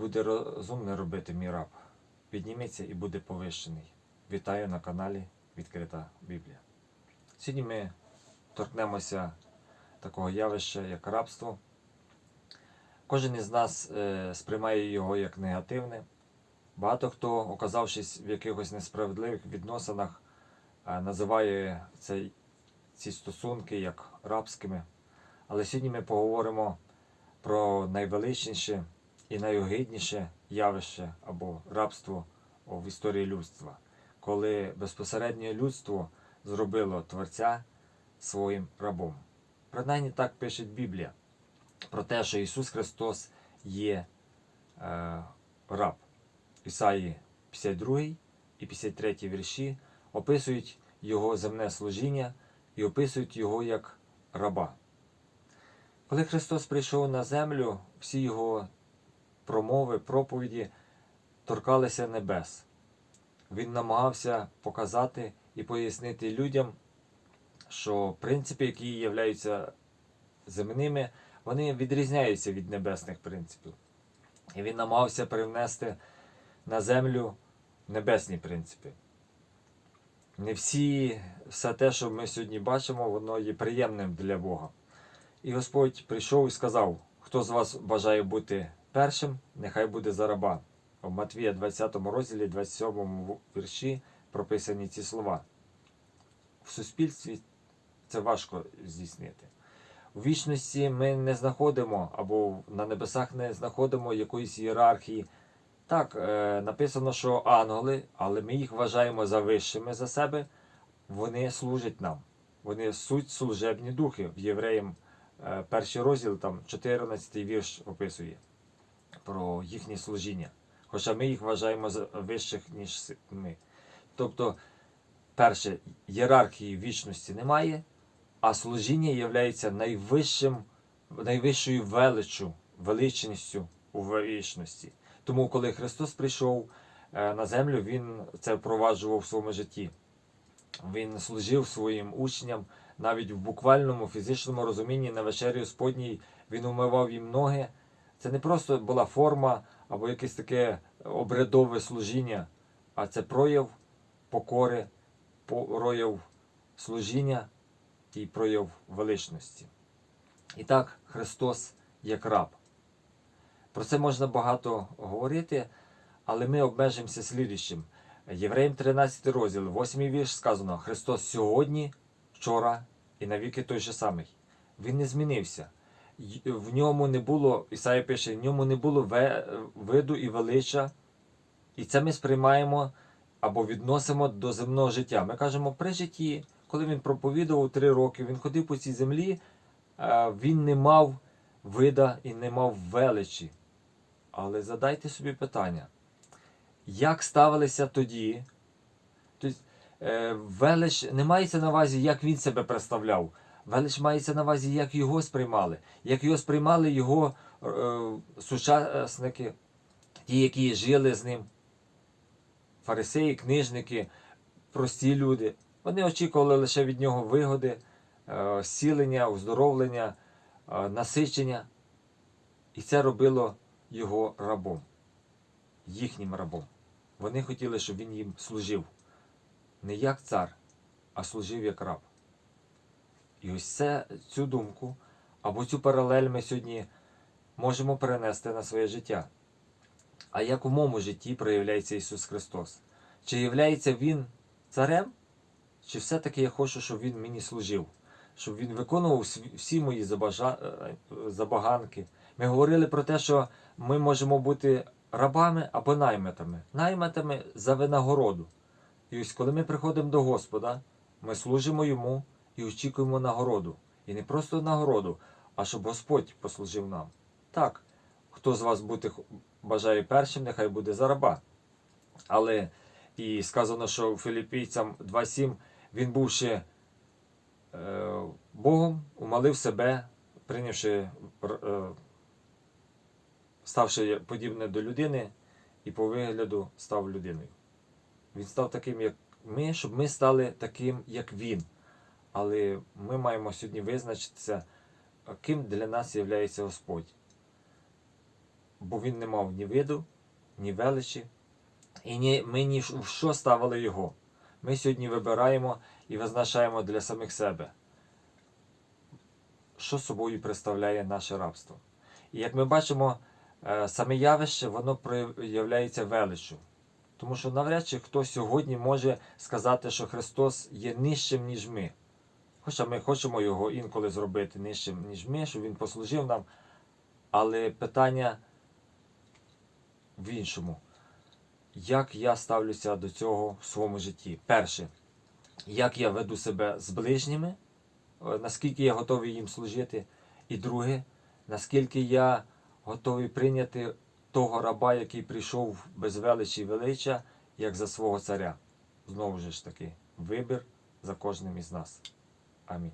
буде розумне робити мій раб. Підніметься і буде повищений. Вітаю на каналі Відкрита Біблія. Сьогодні ми торкнемося такого явища, як рабство. Кожен із нас е, сприймає його як негативне. Багато хто, оказавшись в якихось несправедливих відносинах, е, називає цей, ці стосунки як рабськими. Але сьогодні ми поговоримо про найвеличніше і найогидніше явище або рабство в історії людства, коли безпосередньо людство зробило Творця своїм рабом. Принаймні так пише Біблія про те, що Ісус Христос є е, раб. Ісаї 52 і 53 вірші описують Його земне служіння і описують Його як раба. Коли Христос прийшов на землю, всі Його промови, проповіді торкалися небес. Він намагався показати і пояснити людям, що принципи, які являються земними, вони відрізняються від небесних принципів. І він намагався привнести на землю небесні принципи. Не всі, все те, що ми сьогодні бачимо, воно є приємним для Бога. І Господь прийшов і сказав: хто з вас бажає бути першим, нехай буде за раба. В Матвія 20 розділі, 27 вірші прописані ці слова. В суспільстві це важко здійснити. У вічності ми не знаходимо або на небесах не знаходимо якоїсь ієрархії. Так, е, написано, що ангели, але ми їх вважаємо за вищими за себе, вони служать нам. Вони суть служебні духи. В євреям е, перший розділ, там 14 вірш описує про їхнє служіння. Хоча ми їх вважаємо вищих, ніж ми. Тобто, перше, ієрархії вічності немає, а служіння є найвищим, найвищою величчю, величністю у вічності. Тому, коли Христос прийшов е, на землю, Він це впроваджував в своєму житті. Він служив своїм учням навіть в буквальному фізичному розумінні на вечері Господній він умивав їм ноги. Це не просто була форма або якесь таке обрядове служіння, а це прояв покори, прояв служіння і прояв величності. І так, Христос як раб. Про це можна багато говорити, але ми обмежимося слідуючим. Євреїм 13 розділ, 8 вірш сказано: Христос сьогодні, вчора і навіки той же самий. Він не змінився. В ньому не було, Ісая пише, в ньому не було виду і велича. І це ми сприймаємо або відносимо до земного життя. Ми кажемо, при житті, коли він проповідував три роки, він ходив по цій землі, е, він не мав вида і не мав величі. Але задайте собі питання, як ставилися тоді? Тобто, е, велич не мається на увазі, як він себе представляв. Велич мається на увазі, як його сприймали, як його сприймали його е, сучасники, ті, які жили з ним, фарисеї, книжники, прості люди. Вони очікували лише від нього вигоди, е, зцілення, оздоровлення, е, насичення. І це робило його рабом, їхнім рабом. Вони хотіли, щоб він їм служив. Не як цар, а служив як раб. І ось це, цю думку або цю паралель ми сьогодні можемо перенести на своє життя. А як у моєму житті проявляється Ісус Христос? Чи являється Він царем? Чи все-таки я хочу, щоб Він мені служив? Щоб Він виконував всі мої забажа... е, забаганки? Ми говорили про те, що ми можемо бути рабами або наймитами. Наймитами за винагороду. І ось коли ми приходимо до Господа, ми служимо Йому і очікуємо нагороду. І не просто нагороду, а щоб Господь послужив нам. Так, хто з вас бути бажає першим, нехай буде за раба. Але і сказано, що філіппійцям 2.7 він був ще е, Богом, умалив себе, прийнявши, е, ставши подібне до людини, і по вигляду став людиною. Він став таким, як ми, щоб ми стали таким, як він. Але ми маємо сьогодні визначитися, ким для нас є Господь. бо він не мав ні виду, ні величі, і ні, ми ні в що ставили його. Ми сьогодні вибираємо і визначаємо для самих себе, що собою представляє наше рабство. І як ми бачимо, е, саме явище воно проявляється величчю. Тому що навряд чи хто сьогодні може сказати, що Христос є нижчим, ніж ми. Хоча ми хочемо його інколи зробити нижчим, ніж ми, щоб він послужив нам. Але питання в іншому. Як я ставлюся до цього в своєму житті? Перше, як я веду себе з ближніми, е, наскільки я готовий їм служити. І друге, наскільки я готовий прийняти того раба, який прийшов без величі і велича, як за свого царя. Знову ж таки, вибір за кожним із нас. 아멘.